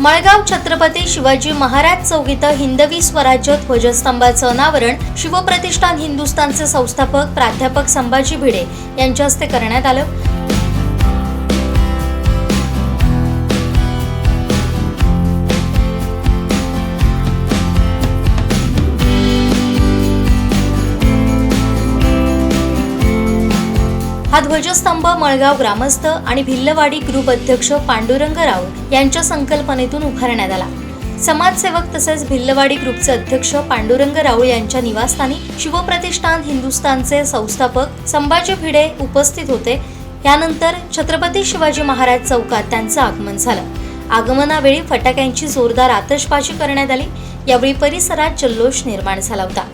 मळगाव छत्रपती शिवाजी महाराज चौक इथं हिंदवी स्वराज्य ध्वजस्तंभाचं अनावरण शिवप्रतिष्ठान हिंदुस्थानचे संस्थापक प्राध्यापक संभाजी भिडे यांच्या हस्ते करण्यात आलं. हा ध्वजस्तंभ मळगाव ग्रामस्थ आणि भिल्लवाडी ग्रुप अध्यक्ष पांडुरंग राऊत यांच्या संकल्पनेतून उभारण्यात आला. समाजसेवक तसेच भिल्लवाडी ग्रुपचे अध्यक्ष पांडुरंग राऊळ यांच्या निवासस्थानी शिवप्रतिष्ठान हिंदुस्थानचे संस्थापक संभाजी भिडे उपस्थित होते. यानंतर छत्रपती शिवाजी महाराज चौकात त्यांचं आगमन झालं. आगमनावेळी फटाक्यांची जोरदार आतषबाजी करण्यात आली. यावेळी परिसरात जल्लोष निर्माण झाला होता.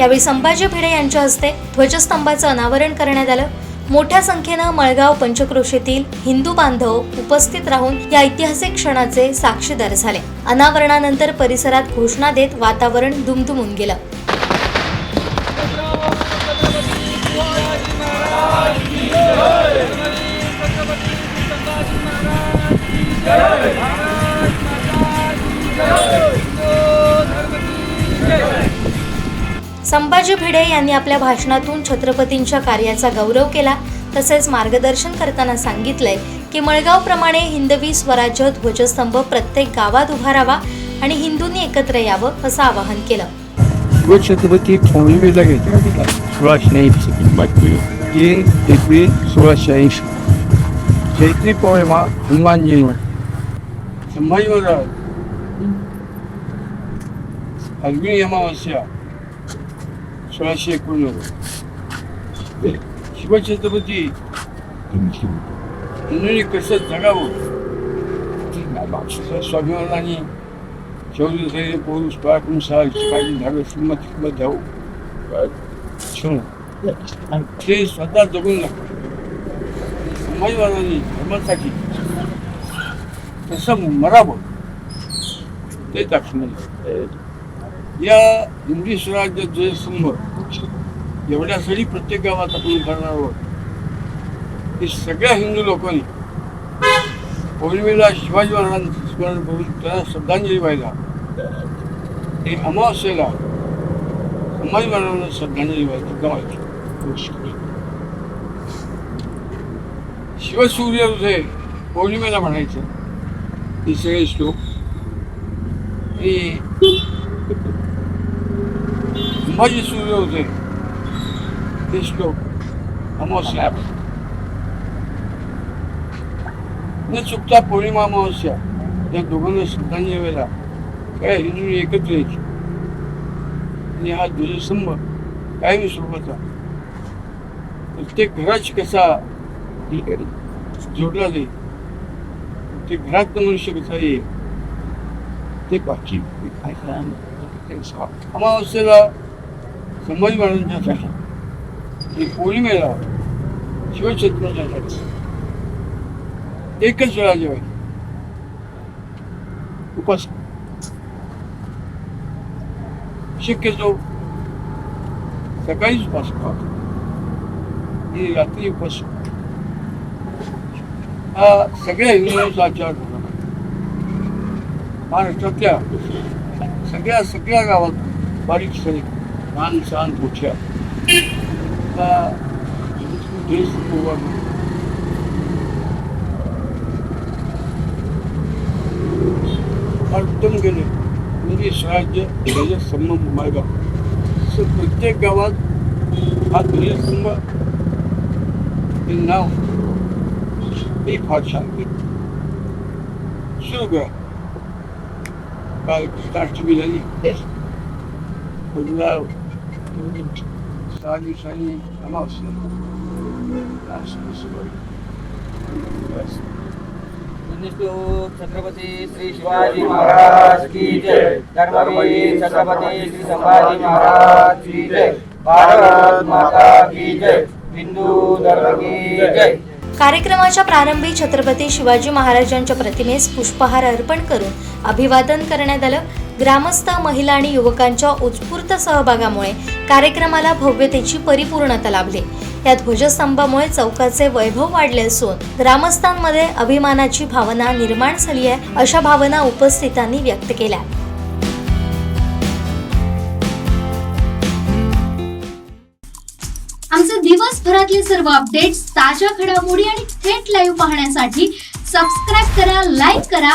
यावेळी संभाजी भिडे यांच्या हस्ते ध्वजस्तंभाचं अनावरण करण्यात आलं. मोठ्या संख्येनं मळगाव पंचक्रोशीतील हिंदू बांधव उपस्थित राहून या ऐतिहासिक क्षणाचे साक्षीदार झाले. अनावरणानंतर परिसरात घोषणा देत वातावरण दुमदुमून गेलं. संभाजी भिडे यांनी आपल्या भाषणातून छत्रपतींच्या कार्याचा गौरव केला तसेच मार्गदर्शन करताना सांगितलंय की मळगावप्रमाणे हिंदवी स्वराज्य ध्वजस्तंभ प्रत्येक गावात उभारावा आणि हिंदूंनी एकत्र यावं असं आवाहन केलं. छत्रपती पौर्णिमेला घेतला सोळाशे ऐंशी. जे एप्रिल सोळाशे ऐंशी. चैत्री पौर्णिमा हनुमान जयंती संभाजी महाराज फाल्गुनी अमावस्या सोळाशे एकोणनव्वद शिवछत्रपती हिंदूंनी कसं जगावं स्वाभिमानाने शौर्य धैर्य पौरुष पराक्रम साहसी काळजी धाडस हिंमत हिंमत द्यावं शिव ते स्वतः जगून लागतं समाजवादाने धर्मासाठी कसं मरावं ते दाखवलं या हिंदी स्वराज्य जयस्तंभ एवढ्यासाठी प्रत्येक गावात आपण करणार आहोत. की सगळ्या हिंदू लोकांनी पौर्णिमेला शिवाजी महाराजांचं स्मरण करून त्यांना श्रद्धांजली व्हायला हे अमावस्येला संभाजी महाराजांना श्रद्धांजली व्हायला गावायची शिवसूर्य हृदय पौर्णिमेला म्हणायचं. हे सगळे श्लोक. आणि संभाजी सूर्य होते ते श्लोक अमावस्या न चुकता पौर्णिमा अमावस्या या दोघांना श्रद्धांजली वेळेला काय हिंदूंनी एकत्र यायची आणि हा ध्वजस्तंभ कायमी स्वरूपाचा प्रत्येक घराची कसा जोडला जाईल ते घरात मनुष्य कसा येईल ते बाकी अमावस्येला संभाजी महाराजांच्यासाठी आणि पौर्णिमेला शिवछत्रपतींच्यासाठी एकच वेळा जेवायचं. उपास. शक्यतो सकाळीच उपास रात्री उपास. हा सगळ्या हिंदूंचा आचार महाराष्ट्रातल्या सगळ्या सगळ्या गावात बारीक सरी लहान सहान मोठ्या हा देश गेले म्हणजे स्वराज्य ध्वज स्तंभ मार्गाव असं प्रत्येक गावात हा ध्वजस्तंभ हे नाव हे फार छान सुरू करा काल राष्ट्रपती झाली पुढला सहा दिवसांनी छत्रपती श्री शिवाजी महाराज की जय. धर्मवीर छत्रपती श्री संभाजी महाराज की जय. भारत माता की जय. हिंदू धर्म की जय. कार्यक्रमाच्या प्रारंभी छत्रपती शिवाजी महाराजांच्या प्रतिमेस पुष्पहार अर्पण करून अभिवादन करण्यात आलं. ग्रामस्थ महिला आणि युवकांच्या उत्स्फूर्त सहभागामुळे कार्यक्रमाला भव्यतेची परिपूर्णता लाभली. या ध्वजस्तंभामुळे चौकाचे वैभव वाढले असून ग्रामस्थांमध्ये अभिमानाची भावना निर्माण झाली आहे अशा भावना उपस्थितांनी व्यक्त केल्या. आमचे दिवसभरातले सर्व अपडेट्स ताज्या घडामोडी आणि थेट लाईव्ह पाहण्यासाठी सबस्क्राईब करा लाईक करा